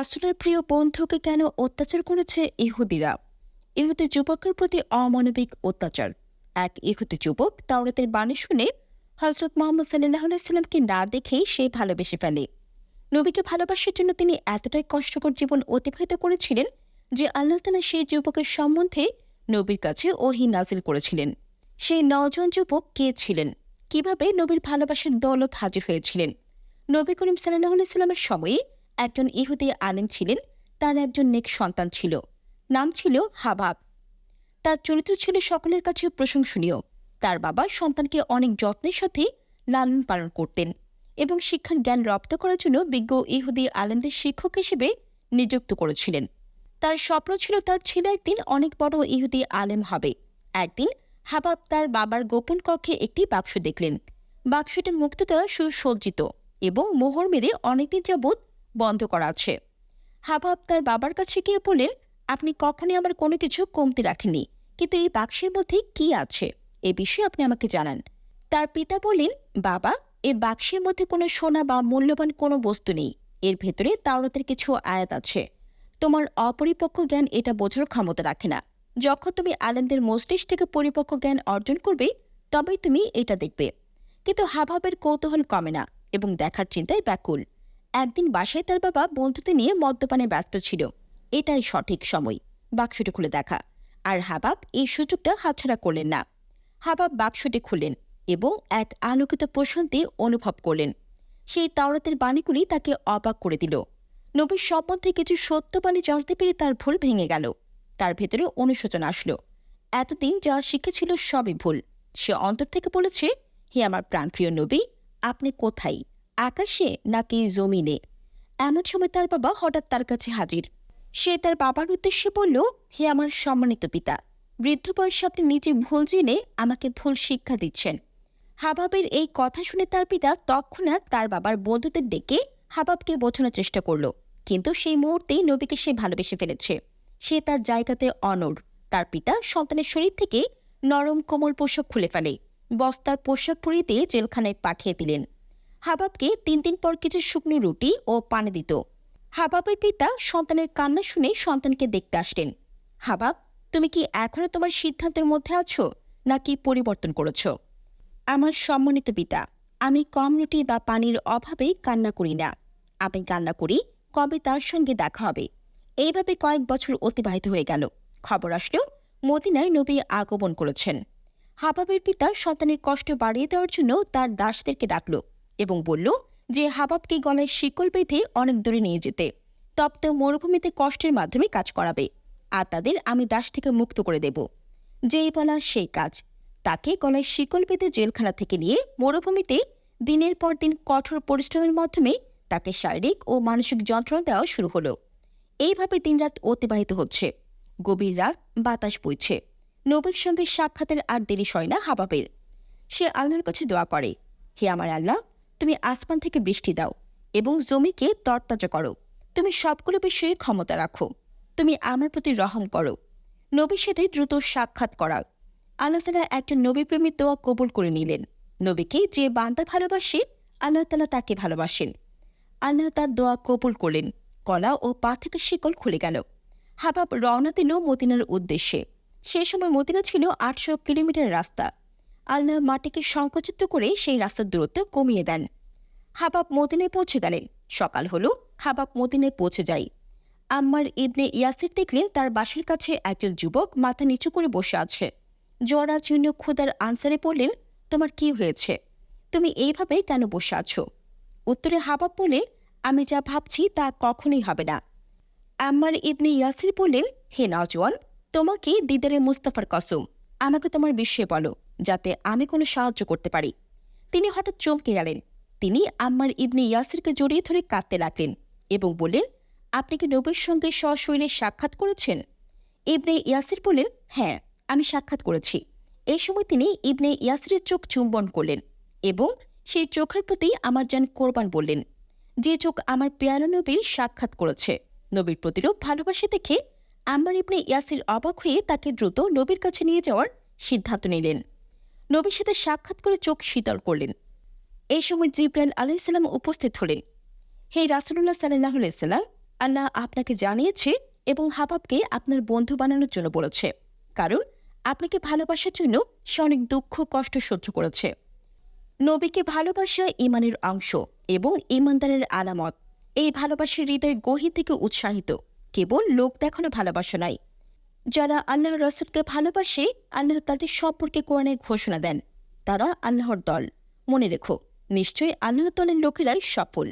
রাসুলের প্রিয় বন্ধুকে কেন অত্যাচার করেছে ইহুদিরা? ইহুদি যুবকের প্রতি অমানবিক অত্যাচার। এক ইহুদি যুবক তাওরাতের বাণী শুনে হজরত মোহাম্মদ সাল্লাহ সাল্লামকে না দেখেই সে ভালোবেসে ফেলে। নবীকে ভালোবাসার জন্য তিনি এতটাই কষ্টকর জীবন অতিবাহিত করেছিলেন যে আল্লাহ তালা সেই যুবকের সম্বন্ধে নবীর কাছে ওহি নাজিল করেছিলেন। সেই নজন যুবক কে ছিলেন? কীভাবে নবীর ভালোবাসার দৌলত হাজির হয়েছিলেন? নবী করিম সাল্লাহ সাল্লামের সময়ে একজন ইহুদি আলেম ছিলেন, তার একজন নেক সন্তান ছিল। নাম ছিল হাবাব। তার চরিত্র ছিল সকলের কাছে প্রশংসনীয়। তার বাবা সন্তানকে অনেক যত্নের সাথে লালন পালন করতেন এবং শিক্ষার জ্ঞান রপ্ত করার জন্য বিজ্ঞ ইহুদি আলেমদের শিক্ষক হিসেবে নিযুক্ত করেছিলেন। তার স্বপ্ন ছিল তার ছেলে একদিন অনেক বড় ইহুদি আলেম হবে। একদিন হাবাব তার বাবার গোপন কক্ষে একটি বাক্স দেখলেন। বাক্সটি মুক্ত দ্বারা সুসজ্জিত এবং মোহর মেরে অনেকদিন যাবৎ বন্ধ করা আছে। হাবাব তার বাবার কাছে গিয়ে বললেন আপনি কখনই আমার কোনো কিছু কমতি রাখেননি। কিন্তু এই বাক্সের মধ্যে কি আছে? এ বিষয়ে আপনি আমাকে জানান। তার পিতা বললেন বাবা, এ বাক্সের মধ্যে কোনো সোনা বা মূল্যবান কোনো বস্তু নেই। এর ভেতরে তাওরাতের কিছু আয়াত আছে। তোমার অপরিপক্ক জ্ঞান এটা বোঝার ক্ষমতা রাখে না। যখন তুমি আলেমদের মস্তিষ্ক থেকে পরিপক্ক জ্ঞান অর্জন করবে, তবেই তুমি এটা দেখবে। কিন্তু হাভাবের কৌতূহল কমে না এবং দেখার চিন্তায় ব্যাকুল। একদিন বাসায় তার বাবা বন্ধুতে নিয়ে মদ্যপানে ব্যস্ত ছিল। এটাই সঠিক সময়। বাক্সটি খুলে দেখা। আর হাবাব এই সুযোগটা হাতছাড়া করলেন না। হাবাব বাক্সটি খুললেন এবং এক আলোকিত প্রশান্তি অনুভব করলেন। সেই তাওরাতের বাণীগুলি তাকে অবাক করে দিল। নবীর সম্বন্ধে কিছু সত্য বাণী জানতে পেরে তার ভুল ভেঙে গেল। তার ভেতরে অনুশোচনা আসলো। এতদিন যা শিখেছিল সবই ভুল। সে অন্তর থেকে বলেছে, হে আমার প্রাণপ্রিয় নবী, আপনি কোথায়? আকাশে নাকি জমিনে? এমন সময় তার বাবা হঠাৎ তার কাছে হাজির। সে তার বাবার উদ্দেশ্যে বলল, হে আমার সম্মানিত পিতা, বৃদ্ধ বয়সে আপনি নিজে ভুল জেনে আমাকে ভুল শিক্ষা দিচ্ছেন। হাবাবের এই কথা শুনে তার পিতা তৎক্ষণাৎ তার বাবার বন্ধুদের ডেকে হাবাবকে বোঝানোর চেষ্টা করল। কিন্তু সেই মুহূর্তেই নবীকে সে ভালোবেসে ফেলেছে। সে তার জায়গাতে অনর তার পিতা সন্তানের শরীর থেকে নরম কোমল পোশাক খুলে ফেলে। বস্তার পোশাক দিয়ে জেলখানায় পাঠিয়ে দিলেন। হাবাবকে তিন দিন পর কিছু শুকনো রুটি ও পানি দিত। হাবাবের পিতা সন্তানের কান্না শুনে সন্তানকে দেখতে আসলেন হাবাব, তুমি কি এখনও তোমার সিদ্ধান্তের মধ্যে আছো নাকি পরিবর্তন করেছ? আমার সম্মানিত পিতা, আমি কম রুটি বা পানির অভাবে কান্না করি না। আমি কান্না করি কবে তার সঙ্গে দেখা হবে। এইভাবে কয়েক বছর অতিবাহিত হয়ে গেল। খবর আসলেও মদিনায় নবী আগমন করেছেন। হাবাবের পিতা সন্তানের কষ্ট বাড়িয়ে দেওয়ার জন্য তার দাসদেরকে ডাকল। এবং বলল যে হাবাবকে গলায় শিকল বেঁধে অনেক দূরে নিয়ে যেতে। তপ্ত মরুভূমিতে কষ্টের মাধ্যমে কাজ করাবে। আর তাদের আমি দাস থেকে মুক্ত করে দেব। যেই বলা সেই কাজ। তাকে গলায় শিকল বেঁধে জেলখানা থেকে নিয়ে মরুভূমিতে দিনের পর দিন কঠোর পরিশ্রমের মাধ্যমে তাকে শারীরিক ও মানসিক যন্ত্রণা দেওয়া শুরু হলো। এইভাবে দিনরাত অতিবাহিত হচ্ছে। গভীর রাত বাতাস বইছে। নবীর সঙ্গে সাক্ষাতের আর দেরি সয় না হাবাবের। সে আল্লাহর কাছে দোয়া করে, হে আমার আল্লাহ তুমি আসমান থেকে বৃষ্টি দাও এবং জমিকে তরতাজা করো। তুমি সবগুলো বিষয়ে ক্ষমতা রাখো। তুমি আমার প্রতি রহম করো। নবীর সাথে দ্রুত সাক্ষাৎ করা। আল্লাহ তালা একজন নবী প্রেমীর দোয়া কবুল করে নিলেন। নবীকে যে বান্দা ভালোবাসে, আল্লাহ তালা তাকে ভালোবাসেন। আল্লাহ তার দোয়া কবুল করলেন। কলা ও পা থেকে শিকল খুলে গেল। হাবাব রওনা দিল মদিনার উদ্দেশ্যে। সে সময় মদিনা ছিল আটশো কিলোমিটার রাস্তা। আল্লাহ মাটিকে সংকুচিত করে সেই রাস্তার দূরত্ব কমিয়ে দেন। হাবাব মদিনে পৌঁছে গেলেন সকাল হলো, হাবাব মদিনে পৌঁছে যায়। আম্মার ইবনে ইয়াসির দেখলেন তার বাসার কাছে একজন যুবক মাথা নিচু করে বসে আছে। জরা চিহ্ন ক্ষুদার আনসারে বললেন, তোমার কি হয়েছে? তুমি এইভাবে কেন বসে আছো? উত্তরে হাবাব বলে, আমি যা ভাবছি তা কখনোই হবে না। আম্মার ইবনে ইয়াসির বললেন, হে নজওয়ান, তোমাকে দিদারে মুস্তাফার কসম, আমাকে তোমার বিষয়ে বলো। যাতে আমি কোনো সাহায্য করতে পারি। তিনি হঠাৎ চমকে গেলেন। তিনি আম্মার ইবনে ইয়াসিরকে জড়িয়ে ধরে কাঁদতে লাগলেন এবং বললেন, আপনি কি নবীর সঙ্গে সশরীরে সাক্ষাৎ করেছেন? ইবনে ইয়াসির বললেন হ্যাঁ আমি সাক্ষাৎ করেছি। এই সময় তিনি ইবনে ইয়াসিরের চোখ চুম্বন করলেন এবং সেই চোখের প্রতি আমার যান কোরবান বললেন, যে চোখ আমার পেয়ারা নবীর সাক্ষাৎ করেছে। নবীর প্রতিরূপ ভালোবাসে দেখে আম্মার ইবনে ইয়াসির অবাক হয়ে তাকে দ্রুত নবীর কাছে নিয়ে যাওয়ার সিদ্ধান্ত নিলেন। নবীর সাথে সাক্ষাৎ করে চোখ শীতল করলেন। এই সময় জিব্রাইল আলাইসাল্লাম উপস্থিত হলেন। হে রাসুল্লাহ সাল্লাহ সাল্লাম, আল্লাহ আপনাকে জানিয়েছে এবং হাবাবকে আপনার বন্ধু বানানোর জন্য বলেছে, কারণ আপনাকে ভালোবাসার জন্য সে অনেক দুঃখ, কষ্ট সহ্য করেছে। নবীকে ভালোবাসা ইমানের অংশ এবং ইমানদারের আলামত। এই ভালোবাসার হৃদয় গহি থেকে উৎসাহিত। কেবল লোক দেখানো ভালোবাসা নাই। যারা আল্লাহ রসুলকে ভালোবাসে, আল্লাহ তাদের সম্পর্কে কোরআনে ঘোষণা দেন। তারা আল্লাহর দল। মনে রেখো, নিশ্চয়ই আল্লাহ দলের লোকেরাই সফল।